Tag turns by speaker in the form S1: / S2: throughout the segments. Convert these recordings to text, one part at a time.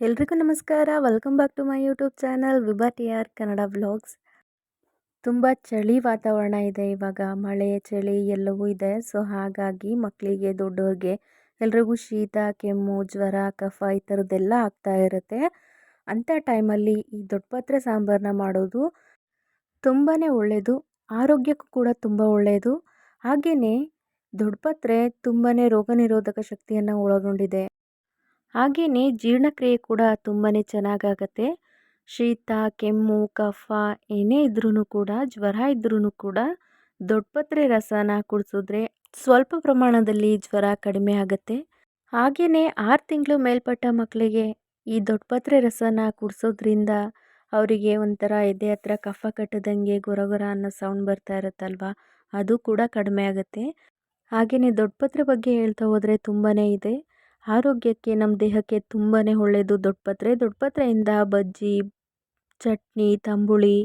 S1: ಎಲ್ರಿಗೂ ನಮಸ್ಕಾರ. Welcome back to my YouTube channel Vibha T R Kannada vlogs ತುಂಬ ಚಳಿ ವಾತಾವರಣ ಇದೆ ಇವಾಗ. ಮಳೆ, ಚಳಿ ಎಲ್ಲವೂ ಇದೆ. ಸೊ ಹಾಗಾಗಿ ಮಕ್ಕಳಿಗೆ ದೊಡ್ಡವ್ರಿಗೆ ಎಲ್ರಿಗೂ ಶೀತ, ಕೆಮ್ಮು, ಜ್ವರ, ಕಫ ಈ ಥರದ್ದೆಲ್ಲ ಆಗ್ತಾ ಇರುತ್ತೆ. ಅಂಥ ಟೈಮಲ್ಲಿ ಈ ದೊಡ್ಡಪತ್ರೆ ಸಾಂಬಾರನ್ನ ಮಾಡೋದು ತುಂಬಾ ಒಳ್ಳೆಯದು ಆರೋಗ್ಯಕ್ಕೂ ಕೂಡ ತುಂಬ ಒಳ್ಳೆಯದು ಹಾಗೆಯೇ ದೊಡ್ಡಪತ್ರೆ ತುಂಬಾ ರೋಗ ನಿರೋಧಕ ಶಕ್ತಿಯನ್ನು ಒಳಗೊಂಡಿದೆ. ಹಾಗೆಯೇ ಜೀರ್ಣಕ್ರಿಯೆ ಕೂಡ ತುಂಬಾ ಚೆನ್ನಾಗಾಗತ್ತೆ. ಶೀತ, ಕೆಮ್ಮು, ಕಫ, ಏನೇ ಇದ್ರೂ ಕೂಡ, ಜ್ವರ ಇದ್ರೂ ಕೂಡ ದೊಡ್ಡಪತ್ರೆ ರಸನ ಕುಡಿಸಿದ್ರೆ ಸ್ವಲ್ಪ ಪ್ರಮಾಣದಲ್ಲಿ ಜ್ವರ ಕಡಿಮೆ ಆಗುತ್ತೆ. ಹಾಗೆಯೇ ಆರು ತಿಂಗಳು ಮೇಲ್ಪಟ್ಟ ಮಕ್ಕಳಿಗೆ ಈ ದೊಡ್ಡಪತ್ರೆ ರಸನ ಕುಡಿಸೋದ್ರಿಂದ ಅವರಿಗೆ ಒಂಥರ ಎದೆ ಹತ್ರ ಕಫ ಕಟ್ಟದಂಗೆ ಗೊರಗೊರ ಗೊರ ಅನ್ನೋ ಸೌಂಡ್ ಬರ್ತಾ ಇರುತ್ತಲ್ವ? ಅದು ಕೂಡ ಕಡಿಮೆ ಆಗುತ್ತೆ. ಹಾಗೆಯೇ ದೊಡ್ಡಪತ್ರೆ ಬಗ್ಗೆ ಹೇಳ್ತಾ ಹೋದರೆ ತುಂಬಾ ಇದೆ. ಆರೋಗ್ಯಕ್ಕೆ ನಮ್ಮ ದೇಹಕ್ಕೆ ತುಂಬಾ ಒಳ್ಳೆಯದು ದೊಡ್ಡಪತ್ರೆ ದೊಡ್ಡಪತ್ರೆಯಿಂದ ಬಜ್ಜಿ, ಚಟ್ನಿ, ತಂಬುಳಿ,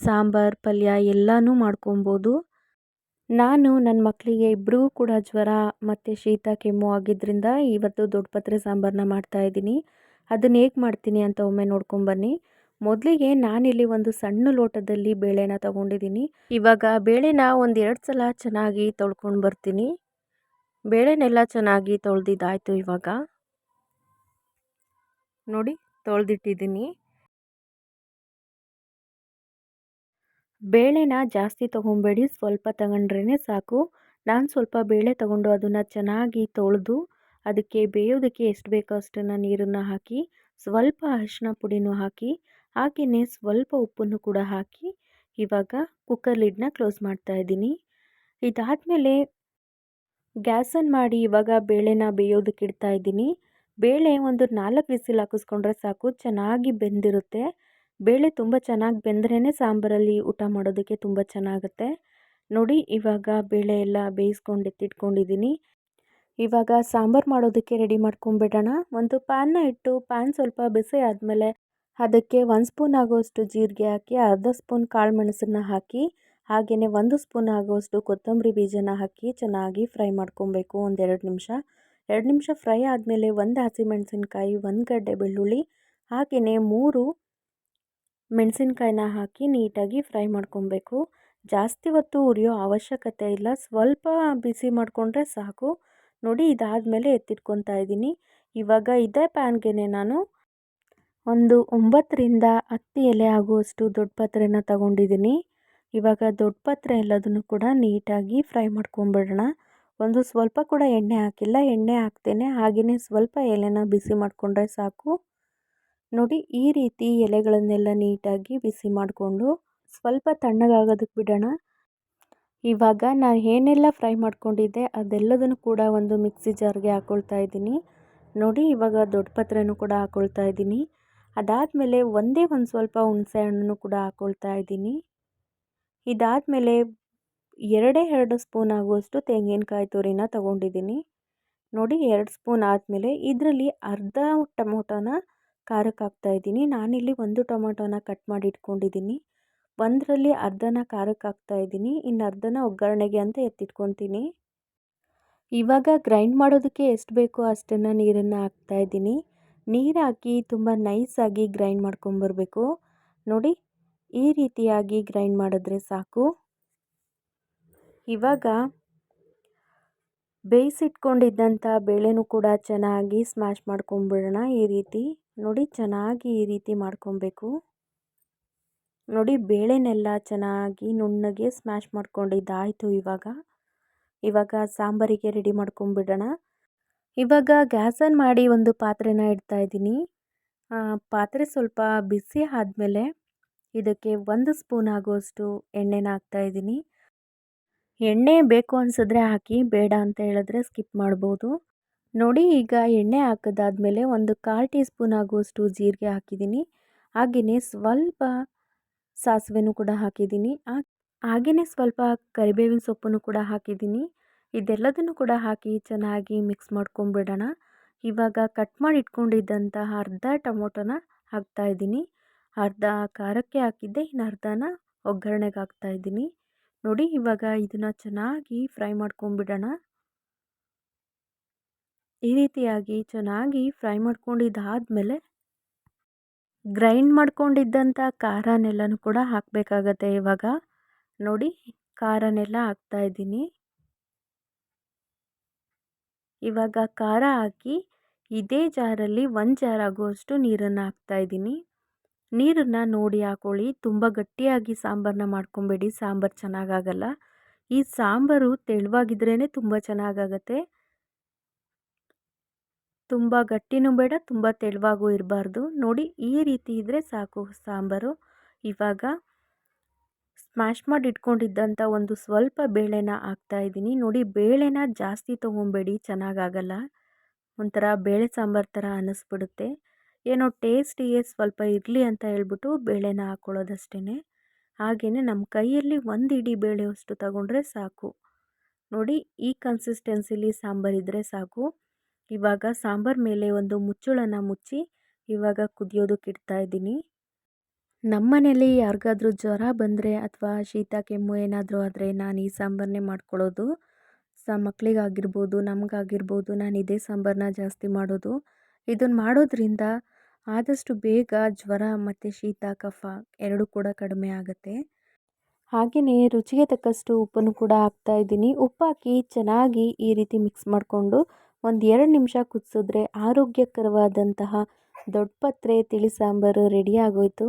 S1: ಸಾಂಬಾರು, ಪಲ್ಯ ಎಲ್ಲನೂ ಮಾಡ್ಕೊಬೋದು. ನಾನು ನನ್ನ ಮಕ್ಕಳಿಗೆ ಇಬ್ಬರಿಗೂ ಕೂಡ ಜ್ವರ ಮತ್ತು ಶೀತ, ಕೆಮ್ಮು ಆಗಿದ್ದರಿಂದ ಇವತ್ತು ದೊಡ್ಡಪತ್ರೆ ಸಾಂಬಾರನ್ನ ಮಾಡ್ತಾಯಿದ್ದೀನಿ ಅದನ್ನು ಹೇಗೆ ಮಾಡ್ತೀನಿ ಅಂತ ಒಮ್ಮೆ ನೋಡ್ಕೊಂಬನ್ನಿ ಮೊದಲಿಗೆ ನಾನಿಲ್ಲಿ ಒಂದು ಸಣ್ಣ ಲೋಟದಲ್ಲಿ ಬೇಳೆನ ತಗೊಂಡಿದ್ದೀನಿ. ಇವಾಗ ಬೇಳೆನ ಒಂದು ಎರಡು ಸಲ ಚೆನ್ನಾಗಿ ತೊಳ್ಕೊಂಡು ಬರ್ತೀನಿ. ಬೇಳೆನೆಲ್ಲ ಚೆನ್ನಾಗಿ ತೊಳೆದಿದ್ದಾಯ್ತು ಇವಾಗ. ನೋಡಿ, ತೊಳೆದಿಟ್ಟಿದ್ದೀನಿ. ಬೇಳೆನ ಜಾಸ್ತಿ ತೊಗೊಬೇಡಿ, ಸ್ವಲ್ಪ ತಗೊಂಡ್ರೇ ಸಾಕು. ನಾನು ಸ್ವಲ್ಪ ಬೇಳೆ ತಗೊಂಡು ಅದನ್ನು ಚೆನ್ನಾಗಿ ತೊಳೆದು, ಅದಕ್ಕೆ ಬೇಯೋದಕ್ಕೆ ಎಷ್ಟು ಬೇಕೋ ಅಷ್ಟನ್ನು ನೀರನ್ನು ಹಾಕಿ, ಸ್ವಲ್ಪ ಅರಿಶಿನ ಪುಡಿನೂ ಹಾಕಿ ಹಾಗೆಯೇ ಸ್ವಲ್ಪ ಉಪ್ಪನ್ನು ಕೂಡ ಹಾಕಿ ಇವಾಗ ಕುಕ್ಕರ್ ಲಿಡ್ನ ಕ್ಲೋಸ್ ಮಾಡ್ತಾ ಇದ್ದೀನಿ. ಇದಾದಮೇಲೆ ಗ್ಯಾಸನ್ನು ಮಾಡಿ ಇವಾಗ ಬೇಳೆನ ಬೇಯೋದಕ್ಕೆ ಇಡ್ತಾ ಇದ್ದೀನಿ. ಬೇಳೆ ಒಂದು ನಾಲ್ಕು ವಿಸಿಲ್ ಹಾಕಿಸ್ಕೊಂಡ್ರೆ ಸಾಕು, ಚೆನ್ನಾಗಿ ಬೆಂದಿರುತ್ತೆ. ಬೇಳೆ ತುಂಬ ಚೆನ್ನಾಗಿ ಬೆಂದ್ರೇ ಸಾಂಬಾರಲ್ಲಿ ಊಟ ಮಾಡೋದಕ್ಕೆ ತುಂಬ ಚೆನ್ನಾಗುತ್ತೆ. ನೋಡಿ, ಇವಾಗ ಬೇಳೆ ಎಲ್ಲ ಬೇಯಿಸ್ಕೊಂಡು ಎತ್ತಿಟ್ಕೊಂಡಿದ್ದೀನಿ. ಇವಾಗ ಸಾಂಬಾರು ಮಾಡೋದಕ್ಕೆ ರೆಡಿ ಮಾಡ್ಕೊಂಬಿಡೋಣ. ಒಂದು ಪ್ಯಾನ್ನ ಇಟ್ಟು ಪ್ಯಾನ್ ಸ್ವಲ್ಪ ಬಿಸಿ ಆದಮೇಲೆ ಅದಕ್ಕೆ ಒಂದು ಸ್ಪೂನ್ ಆಗೋಷ್ಟು ಜೀರಿಗೆ ಹಾಕಿ, ಅರ್ಧ ಸ್ಪೂನ್ ಕಾಳು ಮೆಣಸನ್ನು ಹಾಕಿ ಹಾಗೆಯೇ ಒಂದು ಸ್ಪೂನ್ ಆಗುವಷ್ಟು ಕೊತ್ತಂಬರಿ ಬೀಜನ ಹಾಕಿ ಚೆನ್ನಾಗಿ ಫ್ರೈ ಮಾಡ್ಕೊಬೇಕು ಒಂದೆರಡು ನಿಮಿಷ. ಎರಡು ನಿಮಿಷ ಫ್ರೈ ಆದಮೇಲೆ ಒಂದು ಹಸಿಮೆಣಸಿನ್ಕಾಯಿ, ಒಂದು ಗಡ್ಡೆ ಬೆಳ್ಳುಳ್ಳಿ ಹಾಗೆಯೇ ಮೂರು ಮೆಣಸಿನ್ಕಾಯಿನ ಹಾಕಿ ನೀಟಾಗಿ ಫ್ರೈ ಮಾಡ್ಕೊಬೇಕು. ಜಾಸ್ತಿ ಹೊತ್ತು ಉರಿಯೋ ಅವಶ್ಯಕತೆ ಇಲ್ಲ. ಸ್ವಲ್ಪ ಬಿಸಿ ಮಾಡಿಕೊಂಡ್ರೆ ಸಾಕು. ನೋಡಿ, ಇದಾದಮೇಲೆ ಎತ್ತಿಟ್ಕೊತಾ ಇದ್ದೀನಿ. ಇವಾಗ ಇದೇ ಪ್ಯಾನ್ಗೆ ನಾನು ಒಂದು ಒಂಬತ್ತರಿಂದ ಹತ್ತು ಎಲೆ ಆಗುವಷ್ಟು ದೊಡ್ಡ ಪಾತ್ರೆನ ತಗೊಂಡಿದ್ದೀನಿ. ಇವಾಗ ದೊಡ್ಡ ಪಾತ್ರೆ ಎಲ್ಲದನ್ನು ಕೂಡ ನೀಟಾಗಿ ಫ್ರೈ ಮಾಡ್ಕೊಂಬಿಡೋಣ. ಒಂದು ಸ್ವಲ್ಪ ಕೂಡ ಎಣ್ಣೆ ಹಾಕಿಲ್ಲ. ಎಣ್ಣೆ ಹಾಕ್ತೇನೆ. ಹಾಗೆಯೇ ಸ್ವಲ್ಪ ಎಲೆನ ಬಿಸಿ ಮಾಡಿಕೊಂಡ್ರೆ ಸಾಕು. ನೋಡಿ, ಈ ರೀತಿ ಎಲೆಗಳನ್ನೆಲ್ಲ ನೀಟಾಗಿ ಬಿಸಿ ಮಾಡಿಕೊಂಡು ಸ್ವಲ್ಪ ತಣ್ಣಗಾಗೋದಕ್ಕೆ ಬಿಡೋಣ. ಇವಾಗ ನಾನು ಏನೆಲ್ಲ ಫ್ರೈ ಮಾಡ್ಕೊಂಡಿದ್ದೆ ಅದೆಲ್ಲದನ್ನು ಕೂಡ ಒಂದು ಮಿಕ್ಸಿ ಜಾರ್ಗೆ ಹಾಕ್ಕೊಳ್ತಾ ಇದ್ದೀನಿ. ನೋಡಿ, ಇವಾಗ ದೊಡ್ಡ ಪತ್ರೆನೂ ಕೂಡ ಹಾಕ್ಕೊಳ್ತಾ ಇದ್ದೀನಿ. ಅದಾದಮೇಲೆ ಒಂದೇ ಒಂದು ಸ್ವಲ್ಪ ಹುಣಸೆ ಹಣ್ಣನ್ನು ಕೂಡ ಹಾಕ್ಕೊಳ್ತಾ ಇದ್ದೀನಿ. ಇದಾದಮೇಲೆ ಎರಡೇ ಎರಡು ಸ್ಪೂನ್ ಆಗುವಷ್ಟು ತೆಂಗಿನಕಾಯಿ ತುರಿನ ತೊಗೊಂಡಿದ್ದೀನಿ. ನೋಡಿ, ಎರಡು ಸ್ಪೂನ್ ಆದಮೇಲೆ ಇದರಲ್ಲಿ ಅರ್ಧ ಟೊಮೊಟೊನ ಖಾರಕ್ಕೆ ಹಾಕ್ತಾಯಿದ್ದೀನಿ ನಾನಿಲ್ಲಿ ಒಂದು ಟೊಮೊಟೊನ ಕಟ್ ಮಾಡಿ ಇಟ್ಕೊಂಡಿದ್ದೀನಿ. ಒಂದರಲ್ಲಿ ಅರ್ಧನ ಖಾರಕ್ಕೆ ಹಾಕ್ತಾಯಿದ್ದೀನಿ ಇನ್ನು ಅರ್ಧನ ಒಗ್ಗರಣೆಗೆ ಅಂತ ಎತ್ತಿಟ್ಕೊತೀನಿ. ಇವಾಗ ಗ್ರೈಂಡ್ ಮಾಡೋದಕ್ಕೆ ಎಷ್ಟು ಬೇಕೋ ಅಷ್ಟನ್ನು ನೀರನ್ನು ಹಾಕ್ತಾಯಿದ್ದೀನಿ ನೀರು ಹಾಕಿ ತುಂಬ ನೈಸಾಗಿ ಗ್ರೈಂಡ್ ಮಾಡ್ಕೊಂಬರ್ಬೇಕು. ನೋಡಿ ಈ ರೀತಿಯಾಗಿ ಗ್ರೈಂಡ್ ಮಾಡಿದ್ರೆ ಸಾಕು. ಇವಾಗ ಬೇಯಿಸಿಟ್ಕೊಂಡಿದ್ದಂಥ ಬೇಳೆನೂ ಕೂಡ ಚೆನ್ನಾಗಿ ಸ್ಮ್ಯಾಶ್ ಮಾಡ್ಕೊಂಬಿಡೋಣ ಈ ರೀತಿ. ನೋಡಿ, ಚೆನ್ನಾಗಿ ಈ ರೀತಿ ಮಾಡ್ಕೊಬೇಕು. ನೋಡಿ, ಬೇಳೆನೆಲ್ಲ ಚೆನ್ನಾಗಿ ನುಣ್ಣಗೆ ಸ್ಮ್ಯಾಶ್ ಮಾಡ್ಕೊಂಡಿದ್ದಾಯಿತು ಇವಾಗ. ಇವಾಗ ಸಾಂಬಾರಿಗೆ ರೆಡಿ ಮಾಡ್ಕೊಂಬಿಡೋಣ. ಇವಾಗ ಗ್ಯಾಸನ್ನು ಮಾಡಿ ಒಂದು ಪಾತ್ರೆನ ಇಡ್ತಾ ಇದ್ದೀನಿ. ಪಾತ್ರೆ ಸ್ವಲ್ಪ ಬಿಸಿ ಆದಮೇಲೆ ಇದಕ್ಕೆ ಒಂದು ಸ್ಪೂನ್ ಆಗುವಷ್ಟು ಎಣ್ಣೆನ ಹಾಕ್ತಾಯಿದ್ದೀನಿ ಎಣ್ಣೆ ಬೇಕು ಅನಿಸಿದ್ರೆ ಹಾಕಿ, ಬೇಡ ಅಂತ ಹೇಳಿದ್ರೆ ಸ್ಕಿಪ್ ಮಾಡ್ಬೋದು. ನೋಡಿ, ಈಗ ಎಣ್ಣೆ ಹಾಕಿದಾದ್ಮೇಲೆ ಒಂದು ಕಾಲು ಟೀ ಸ್ಪೂನ್ ಆಗುವಷ್ಟು ಜೀರಿಗೆ ಹಾಕಿದ್ದೀನಿ. ಹಾಗೆಯೇ ಸ್ವಲ್ಪ ಸಾಸಿವೆನೂ ಕೂಡ ಹಾಕಿದ್ದೀನಿ. ಹಾಗೆಯೇ ಸ್ವಲ್ಪ ಕರಿಬೇವಿನ ಸೊಪ್ಪನ್ನು ಕೂಡ ಹಾಕಿದ್ದೀನಿ. ಇದೆಲ್ಲದನ್ನು ಕೂಡ ಹಾಕಿ ಚೆನ್ನಾಗಿ ಮಿಕ್ಸ್ ಮಾಡ್ಕೊಂಬಿಡೋಣ. ಇವಾಗ ಕಟ್ ಮಾಡಿ ಇಟ್ಕೊಂಡಿದ್ದಂತಹ ಅರ್ಧ ಟೊಮೊಟೊನ ಹಾಕ್ತಾಯಿದ್ದೀನಿ ಅರ್ಧ ಖಾರಕ್ಕೆ ಹಾಕಿದ್ದೆ, ಇನ್ನು ಅರ್ಧನ ಒಗ್ಗರಣೆಗೆ ಹಾಕ್ತಾಯಿದ್ದೀನಿ ನೋಡಿ, ಇವಾಗ ಇದನ್ನು ಚೆನ್ನಾಗಿ ಫ್ರೈ ಮಾಡ್ಕೊಂಬಿಡೋಣ ಈ ರೀತಿಯಾಗಿ ಚೆನ್ನಾಗಿ ಫ್ರೈ ಮಾಡ್ಕೊಂಡಿದ್ದಾದಮೇಲೆ ಗ್ರೈಂಡ್ ಮಾಡ್ಕೊಂಡಿದ್ದಂಥ ಖಾರನೆಲ್ಲನೂ ಕೂಡ ಹಾಕಬೇಕಾಗತ್ತೆ ಇವಾಗ. ನೋಡಿ, ಖಾರನೆಲ್ಲ ಹಾಕ್ತಾ ಇದ್ದೀನಿ. ಇವಾಗ ಖಾರ ಹಾಕಿ ಇದೇ ಜಾರಲ್ಲಿ ಒಂದು ಜಾರ್ ಆಗುವಷ್ಟು ನೀರನ್ನು ಹಾಕ್ತಾ ಇದ್ದೀನಿ. ನೀರನ್ನು ನೋಡಿ ಹಾಕೊಳ್ಳಿ. ತುಂಬ ಗಟ್ಟಿಯಾಗಿ ಸಾಂಬಾರನ್ನ ಮಾಡ್ಕೊಬೇಡಿ. ಸಾಂಬಾರು ಚೆನ್ನಾಗಾಗಲ್ಲ. ಈ ಸಾಂಬಾರು ತೆಳುವಾಗಿದ್ರೇ ತುಂಬ ಚೆನ್ನಾಗಾಗತ್ತೆ. ತುಂಬ ಗಟ್ಟಿನೂ ಬೇಡ, ತುಂಬ ತೆಳುವಾಗೂ ಇರಬಾರ್ದು. ನೋಡಿ, ಈ ರೀತಿ ಇದ್ದರೆ ಸಾಕು ಸಾಂಬಾರು. ಇವಾಗ ಸ್ಮ್ಯಾಶ್ ಮಾಡಿ ಇಟ್ಕೊಂಡಿದ್ದಂಥ ಒಂದು ಸ್ವಲ್ಪ ಬೇಳೆನ ಹಾಕ್ತಾ ಇದ್ದೀನಿ. ನೋಡಿ, ಬೇಳೆನ ಜಾಸ್ತಿ ತೊಗೊಬೇಡಿ. ಚೆನ್ನಾಗಾಗಲ್ಲ. ಒಂಥರ ಬೇಳೆ ಸಾಂಬಾರು ಥರ ಅನ್ನಿಸ್ಬಿಡುತ್ತೆ ಏನೋ ಟೇಸ್ಟಿಗೆ ಸ್ವಲ್ಪ ಇರಲಿ ಅಂತ ಹೇಳ್ಬಿಟ್ಟು ಬೇಳೆನ ಹಾಕ್ಕೊಳ್ಳೋದಷ್ಟೇ ಹಾಗೆಯೇ ನಮ್ಮ ಕೈಯಲ್ಲಿ ಒಂದು ಇಡೀ ಬೇಳೆಯಷ್ಟು ತಗೊಂಡ್ರೆ ಸಾಕು. ನೋಡಿ ಈ ಕನ್ಸಿಸ್ಟೆನ್ಸಿಲಿ ಸಾಂಬಾರಿದ್ದರೆ ಸಾಕು. ಇವಾಗ ಸಾಂಬಾರ್ ಮೇಲೆ ಒಂದು ಮುಚ್ಚಳನ ಮುಚ್ಚಿ ಇವಾಗ ಕುದಿಯೋದಕ್ಕೆ ಇಡ್ತಾ ಇದ್ದೀನಿ. ನಮ್ಮನೇಲಿ ಯಾರಿಗಾದ್ರೂ ಜ್ವರ ಬಂದರೆ ಅಥವಾ ಶೀತ, ಕೆಮ್ಮು ಏನಾದರೂ ಆದರೆ ನಾನು ಈ ಸಾಂಬಾರನ್ನೇ ಮಾಡ್ಕೊಳ್ಳೋದು. ಸ ಮಕ್ಕಳಿಗಾಗಿರ್ಬೋದು ನಮಗಾಗಿರ್ಬೋದು ನಾನು ಇದೇ ಸಾಂಬಾರನ್ನ ಜಾಸ್ತಿ ಮಾಡೋದು. ಇದನ್ನು ಮಾಡೋದ್ರಿಂದ ಆದಷ್ಟು ಬೇಗ ಜ್ವರ ಮತ್ತು ಶೀತ, ಕಫ ಎರಡೂ ಕೂಡ ಕಡಿಮೆ ಆಗುತ್ತೆ. ಹಾಗೆಯೇ ರುಚಿಗೆ ತಕ್ಕಷ್ಟು ಉಪ್ಪನ್ನು ಕೂಡ ಹಾಕ್ತಾ ಇದ್ದೀನಿ. ಉಪ್ಪಾಕಿ ಚೆನ್ನಾಗಿ ಈ ರೀತಿ ಮಿಕ್ಸ್ ಮಾಡಿಕೊಂಡು ಒಂದು ಎರಡು ನಿಮಿಷ ಕುದಿಸಿದ್ರೆ ಆರೋಗ್ಯಕರವಾದಂತಹ ದೊಡ್ಡಪತ್ರೆ ತಿಳಿ ಸಾಂಬಾರು ರೆಡಿ ಆಗೋಯಿತು.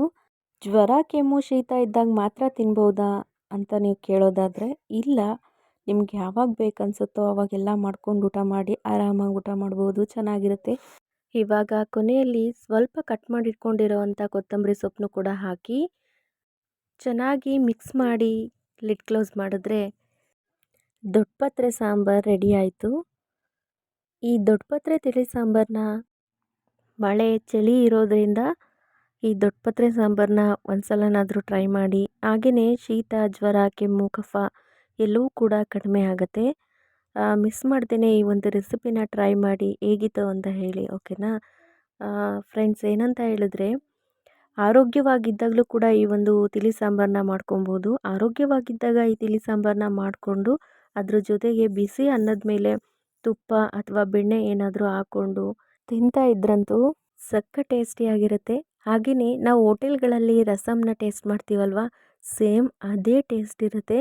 S1: ಜ್ವರ, ಕೆಮ್ಮು, ಶೀತ ಇದ್ದಾಗ ಮಾತ್ರ ತಿನ್ಬೋದಾ ಅಂತ ನೀವು ಕೇಳೋದಾದರೆ ಇಲ್ಲ. ನಿಮ್ಗೆ ಯಾವಾಗ ಬೇಕನ್ಸುತ್ತೋ ಅವಾಗೆಲ್ಲ ಮಾಡ್ಕೊಂಡು ಊಟ ಮಾಡಿ ಆರಾಮಾಗಿ ಊಟ ಮಾಡ್ಬೋದು, ಚೆನ್ನಾಗಿರುತ್ತೆ. ಇವಾಗ ಕೊನೆಯಲ್ಲಿ ಸ್ವಲ್ಪ ಕಟ್ ಮಾಡಿಟ್ಕೊಂಡಿರೋವಂಥ ಕೊತ್ತಂಬರಿ ಸೊಪ್ಪನ್ನು ಕೂಡ ಹಾಕಿ, ಚೆನ್ನಾಗಿ ಮಿಕ್ಸ್ ಮಾಡಿ ಲಿಡ್ ಕ್ಲೋಸ್ ಮಾಡಿದ್ರೆ ದೊಡ್ಡಪತ್ರೆ ಸಾಂಬಾರು ರೆಡಿ ಆಯಿತು. ಈ ದೊಡ್ಡಪತ್ರೆ ತಿಳಿ ಸಾಂಬಾರನ್ನ ಮಳೆ, ಚಳಿ ಇರೋದರಿಂದ ಈ ದೊಡ್ಡಪತ್ರೆ ಸಾಂಬಾರನ್ನ ಒಂದ್ಸಲನಾದರೂ ಟ್ರೈ ಮಾಡಿ ಹಾಗೆಯೇ ಶೀತ, ಜ್ವರ, ಕೆಮ್ಮು, ಕಫ ಎಲ್ಲವೂ ಕೂಡ ಕಡಿಮೆ ಆಗುತ್ತೆ. ಮಿಸ್ ಮಾಡ್ದೇ ಈ ಒಂದು ರೆಸಿಪಿನ ಟ್ರೈ ಮಾಡಿ ಹೇಗಿತ್ತು ಅಂತ ಹೇಳಿ ಓಕೆನಾ ಫ್ರೆಂಡ್ಸ್ ಏನಂತ ಹೇಳಿದ್ರೆ, ಆರೋಗ್ಯವಾಗಿದ್ದಾಗಲೂ ಕೂಡ ಈ ಒಂದು ತಿಳಿ ಸಾಂಬಾರನ್ನ ಮಾಡ್ಕೊಬೋದು. ಆರೋಗ್ಯವಾಗಿದ್ದಾಗ ಈ ತಿಳಿ ಸಾಂಬಾರನ್ನ ಮಾಡಿಕೊಂಡು ಅದ್ರ ಜೊತೆಗೆ ಬಿಸಿ ಅನ್ನದ ಮೇಲೆ ತುಪ್ಪ ಅಥವಾ ಬೆಣ್ಣೆ ಏನಾದರೂ ಹಾಕ್ಕೊಂಡು ತಿಂತಾ ಇದ್ರಂತೂ ಸಕ್ಕ ಟೇಸ್ಟಿಯಾಗಿರುತ್ತೆ ಹಾಗೆಯೇ ನಾವು ಹೋಟೆಲ್ಗಳಲ್ಲಿ ರಸಮ್ನ ಟೇಸ್ಟ್ ಮಾಡ್ತೀವಲ್ವ ಸೇಮ್ ಅದೇ ಟೇಸ್ಟ್ ಇರುತ್ತೆ.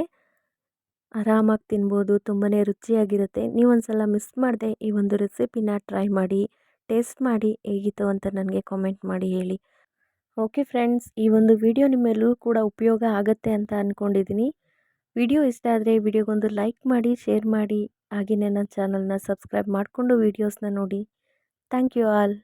S1: ಆರಾಮಾಗಿ ತಿನ್ಬೋದು ತುಂಬಾ ರುಚಿಯಾಗಿರುತ್ತೆ. ನೀವು ಒಂದು ಸಲ ಮಿಸ್ ಮಾಡದೆ ಈ ಒಂದು ರೆಸಿಪಿನ ಟ್ರೈ ಮಾಡಿ, ಟೇಸ್ಟ್ ಮಾಡಿ, ಹೇಗಿತ್ತು ಅಂತ ನನಗೆ ಕಾಮೆಂಟ್ ಮಾಡಿ ಹೇಳಿ. ಓಕೆ ಫ್ರೆಂಡ್ಸ್, ಈ ಒಂದು ವಿಡಿಯೋ ನಿಮ್ಮೆಲ್ಲರೂ ಕೂಡ ಉಪಯೋಗ ಆಗುತ್ತೆ ಅಂತ ಅಂದ್ಕೊಂಡಿದ್ದೀನಿ ವಿಡಿಯೋ ಇಷ್ಟ ಆದರೆ ವಿಡಿಯೋಗೊಂದು ಲೈಕ್ ಮಾಡಿ, ಶೇರ್ ಮಾಡಿ. ಹಾಗೆಯೇ ನನ್ನ ಚಾನಲ್ನ ಸಬ್ಸ್ಕ್ರೈಬ್ ಮಾಡಿಕೊಂಡು ವೀಡಿಯೋಸ್ನ ನೋಡಿ. Thank you all.